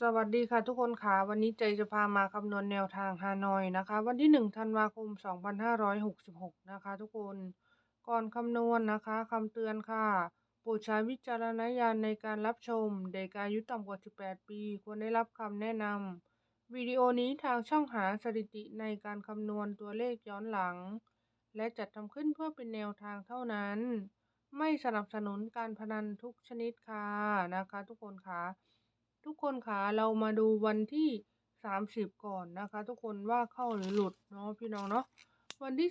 สวัสดีค่ะทุกคนค่ะ วันนี้ใจจะพามาคำนวณแนวทางฮานอยนะคะ วันที่ 1 ธันวาคม 2566 นะคะ ทุกคนก่อนคำนวณนะคะคำเตือนค่ะโปรดใช้วิจารณญาณในการรับชม เด็กอายุต่ำกว่า 18 ปี ควรได้รับคำแนะนำวิดีโอนี้ทางช่องหาสถิติในการคำนวณตัวเลขย้อนหลัง และจัดทำขึ้นเพื่อเป็นแนวทางเท่านั้น ไม่สนับสนุนการพนันทุกชนิดค่ะนะคะ ทุกคนค่ะ ทุกคนคะเรามาดูวันที่ 30 ก่อนนะคะ ทุกคนว่าเข้าหรือหลุดเนาะพี่น้องเนาะวันที่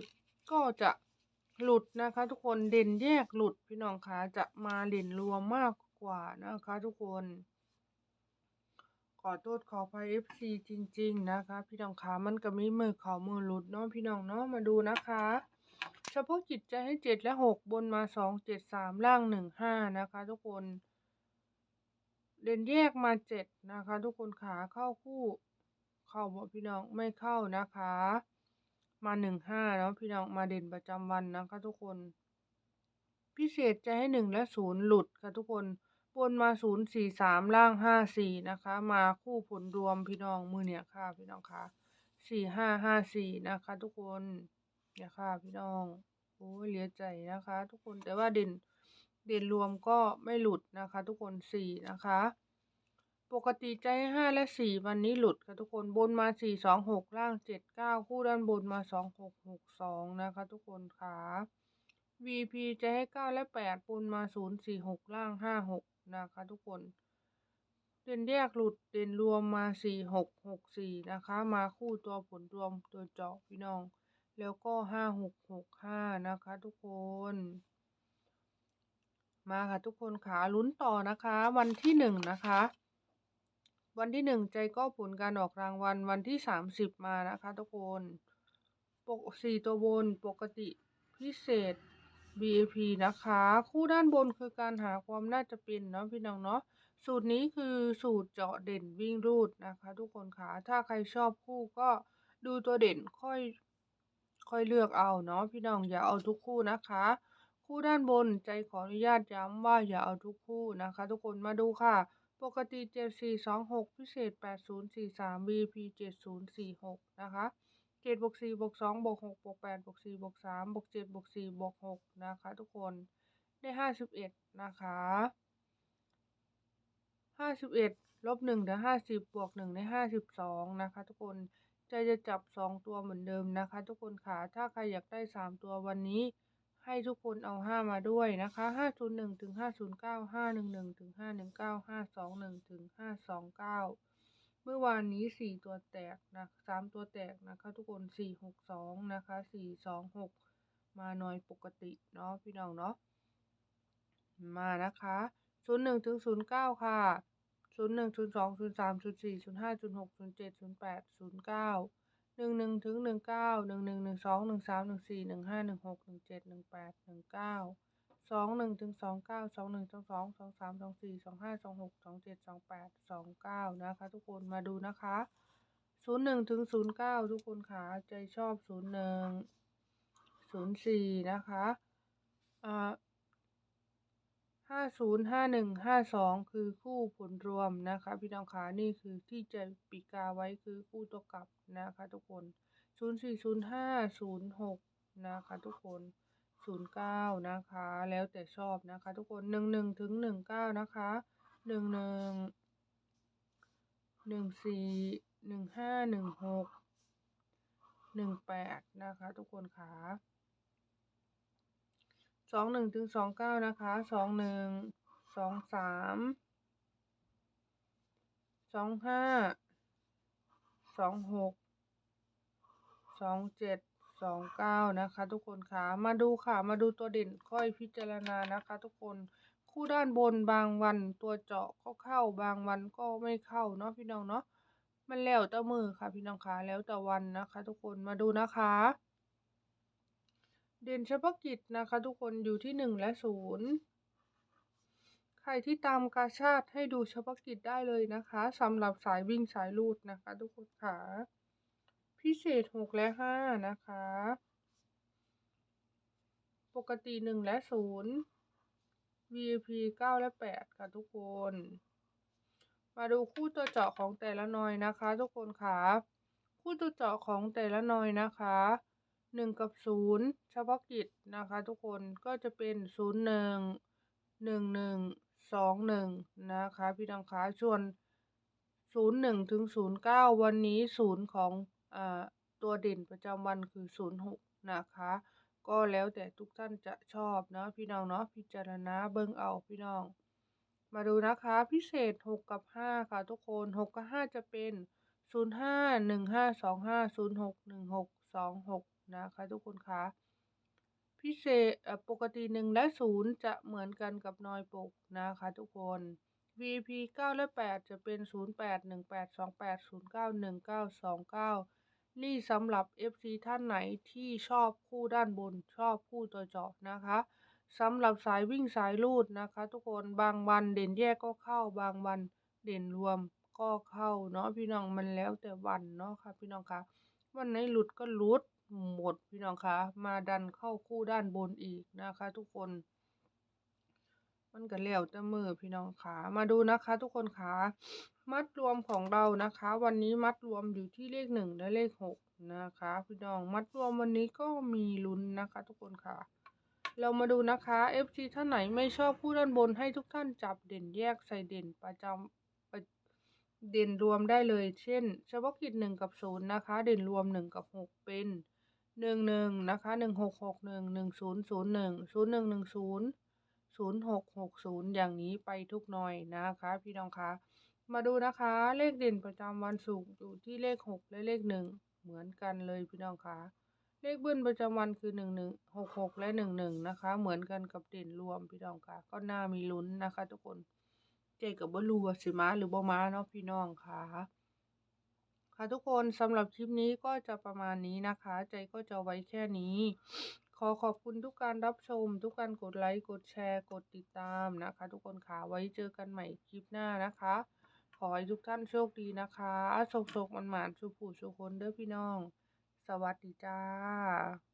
30 ก็จะหลุดนะคะ ทุกคนเด่นแยกหลุดพี่น้องคะจะมาเด่นรวมมากกว่านะคะ ทุกคนขอโทษขออภัย FC จริง ๆ นะคะ พี่น้องคะมันก็มีมือเขามือหลุดเนาะพี่น้องเนาะมาดูนะคะเฉพาะจิตใจให้เจ็ดและหกบนมาสองเจ็ดสามล่างหนึ่งห้านะคะ ทุกคน เด่นแยกมาเจ็ดนะคะ ทุกคนขาเข้าคู่เข้าบ่พี่น้องไม่เข้านะคะ มาหนึ่งห้าเนาะพี่น้องมาเด่นประจำวันนะคะ ทุกคน พิเศษจะให้หนึ่งและศูนย์หลุดค่ะทุกคนบนมาศูนย์สี่สามล่างห้าสี่นะคะ มาคู่ผลรวมพี่น้องมือเนี่ยค่ะ พี่น้องค่ะสี่ห้าห้าสี่นะคะ ทุกคนเนี่ยค่ะพี่น้องโอ้ยเหลียใจนะคะ ทุกคนแต่ว่าเด่น เด่นรวมก็ไม่หลุดนะคะ ทุกคนสี่นะคะ ปกติใจให้ห้าและสี่วันนี้หลุดค่ะทุกคนบนมาสี่สองหกล่างเจ็ดเก้าคู่ด้านบนมาสองหกหกสองนะคะ ทุกคนค่ะ VP จให้เก้าและแปดบนมาศูนย์สี่หกล่างห้าหกนะคะ ทุกคนเด่นแยกหลุดเด่นรวมมาสี่หกหกสี่นะคะ มาคู่ตัวผลรวมตัวเจาะพี่น้อง แล้วก็ห้าหกหกห้านะคะ ทุกคน มาค่ะทุกคนขาลุ้นต่อนะคะ วันที่หนึ่งนะคะ วันที่หนึ่งใจก็ผลการออกรางวัลวันที่สามสิบมานะคะ ทุกคนปกสี่ตัวบนปกติพิเศษ BAP นะคะ คู่ด้านบนคือการหาความน่าจะเป็นเนาะพี่น้องเนาะสูตรนี้คือสูตรเจาะเด่นวิ่งรูดนะคะ ทุกคนค่ะถ้าใครชอบคู่ก็ดูตัวเด่นค่อย ค่อยเลือกเอาเนาะพี่น้องอย่าเอาทุกคู่นะคะ คู่ด้านบนใจขออนุญาตย้ำว่าอย่าเอาทุกคู่นะคะ ทุกคนมาดูค่ะ ปกติ 7426 พิเศษ 8043 BP 7046 นะคะ7บวก4บวก2บวก6บวก8บวก4บวก3บวก7บวก4บวก6นะคะ ทุกคนได้ 51 นะคะ 51ลบ1ได้50 บวก1ได้ 52 นะคะ ทุกคนใจจะจับ 2 ตัวเหมือนเดิมนะคะ ทุกคนค่ะถ้าใครอยากได้ 3 ตัววันนี้ ให้ทุกคนเอา5มาด้วยนะคะ501ถึง509 511ถึง519 521ถึง529เมื่อวานนี้4ตัวแตกนะ3ตัวแตกนะคะทุกคน462นะคะ426มาหน่อยปกติเนาะพี่น้องเนาะมานะคะ01ถึง09ค่ะ01 02 03 04 05 06 07 08 09 11ถึง19 11 12 13 14 15 16 17 18 19 21ถึง29 21 22 23 24 25 26 27 28 29นะคะ ทุกคนมาดูนะคะ01ถึง09ทุกคนค่ะใจชอบ01 04นะคะอ่า ห้าศูนย์ห้าหนึ่งห้าสองคือคู่ผลรวมนะคะ พี่น้องคะนี่คือที่จะปีกาไว้คือคู่ตัวกลับนะคะ ทุกคนศูนย์สี่ศูนย์ห้าศูนย์หกนะคะ ทุกคนศูนย์เก้านะคะ แล้วแต่ชอบนะคะ ทุกคนหนึ่งหนึ่งถึงหนึ่งเก้านะคะหนึ่งหนึ่งหนึ่งสี่หนึ่งห้าหนึ่งหกหนึ่งแปดนะคะ ทุกคนค่ะ สองหนึ่งถึงสองเก้านะคะสองหนึ่งสองสามสองห้าสองหกสองเจ็ดสองเก้านะคะ ทุกคนค่ะมาดูค่ะมาดูตัวเด่นค่อยพิจารณานะคะ ทุกคนคู่ด้านบนบางวันตัวเจาะก็เข้าบางวันก็ไม่เข้าเนาะพี่น้องเนาะมันแล้วแต่มือค่ะพี่น้องค่ะแล้วแต่วันนะคะ ทุกคนมาดูนะคะ เด่นเฉพาะกิจนะคะ ทุกคนอยู่ที่หนึ่งและศูนย์ใครที่ตามกาชาติให้ดูเฉพาะกิจได้เลยนะคะสำหรับสายวิ่งสายลูดนะคะ ทุกคนค่ะ พิเศษหกและห้านะคะ ปกติหนึ่งและศูนย์ VIP เก้าและแปดค่ะทุกคน มาดูคู่ตัวเจาะของแต่ละนอยนะคะ ทุกคนค่ะ คู่ตัวเจาะของแต่ละนอยนะคะ หนึ่งกับศูนย์เฉพาะกิจนะคะ ทุกคนก็จะเป็นศูนย์หนึ่งหนึ่งหนึ่งสองหนึ่งนะคะ พี่น้องคะส่วนศูนย์หนึ่งถึงศูนย์เก้าวันนี้ศูนย์ของอ่าตัวเด่นประจำวันคือศูนย์หกนะคะ ก็แล้วแต่ทุกท่านจะชอบเนาะพี่น้องเนาะพิจารณาเบิ่งเอาพี่น้อง มาดูนะคะพิเศษ 6 กับ 5 ค่ะทุกคน 6 กับ 5 จะเป็น 0 5 1 5 2 5 0 6 1 6 2 6 นะคะทุกคนคะพิเศษปกติ 1 และ 0 จะเหมือนกันกับนอยปกนะคะทุกคน VP 9 และ 8 จะเป็น 0 8 1 8 2 8 0 9 1 9 2 9 นี่สำหรับ FC ท่านไหนที่ชอบคู่ด้านบนชอบคู่ตัวเจาะนะคะสำหรับสายวิ่งสายลูดนะคะ ทุกคนบางวันเด่นแยกก็เข้าบางวันเด่นรวมก็เข้าเนาะพี่น้องมันแล้วแต่วันเนาะค่ะพี่น้องคะวันไหนหลุดก็หลุด หมดพี่น้องคะมาดันเข้าคู่ด้านบนอีกนะคะ ทุกคน มันก็แล้วแต่มือพี่น้องขามาดูนะคะ ทุกคนขามัดรวมของเรานะคะ วันนี้มัดรวมอยู่ที่เลขหนึ่งและเลขหกนะคะ พี่น้องมัดรวมวันนี้ก็มีลุ้นนะคะ ทุกคนค่ะ เรามาดูนะคะ FC ท่านไหนไม่ชอบผู้ด้านบนให้ทุกท่านจับเด่นแยกใส่เด่นประจำเด่นรวมได้เลย เช่นเฉพาะกิจหนึ่งกับศูนย์นะคะ เด่นรวมหนึ่งกับหกเป็น หนึ่งหนึ่งนะคะหนึ่งหกหกหนึ่งหนึ่งศูนย์ศูนย์หนึ่งศูนย์หนึ่งหนึ่งศูนย์ศูนย์หกหกศูนย์อย่างนี้ไปทุกหน่อยนะคะ พี่น้องคะมาดูนะคะ เลขเด่นประจำวันศุกร์อยู่ที่เลขหกและเลขหนึ่งเหมือนกันเลยพี่น้องคะเลขเบิ้ลประจำวันคือหนึ่งหนึ่งหกหกและหนึ่งหนึ่งนะคะ เหมือนกันกับเด่นรวมพี่น้องคะก็น่ามีลุ้นนะคะ ทุกคนเจกับบ่รู้ว่าสิมาหรือบ่มาเนาะพี่น้องค่ะ ค่ะทุกคนสำหรับคลิปนี้ก็จะประมาณนี้นะคะ ใจก็จะไว้แค่นี้ ขอขอบคุณทุกการรับชม ทุกการกดไลค์กดแชร์กดติดตามนะคะ ทุกคนค่ะไว้เจอกันใหม่คลิปหน้านะคะ ขอให้ทุกท่านโชคดีนะคะโชคโชคมันหมานสุผู้สุคนเด้อพี่น้อง สวัสดีจ้า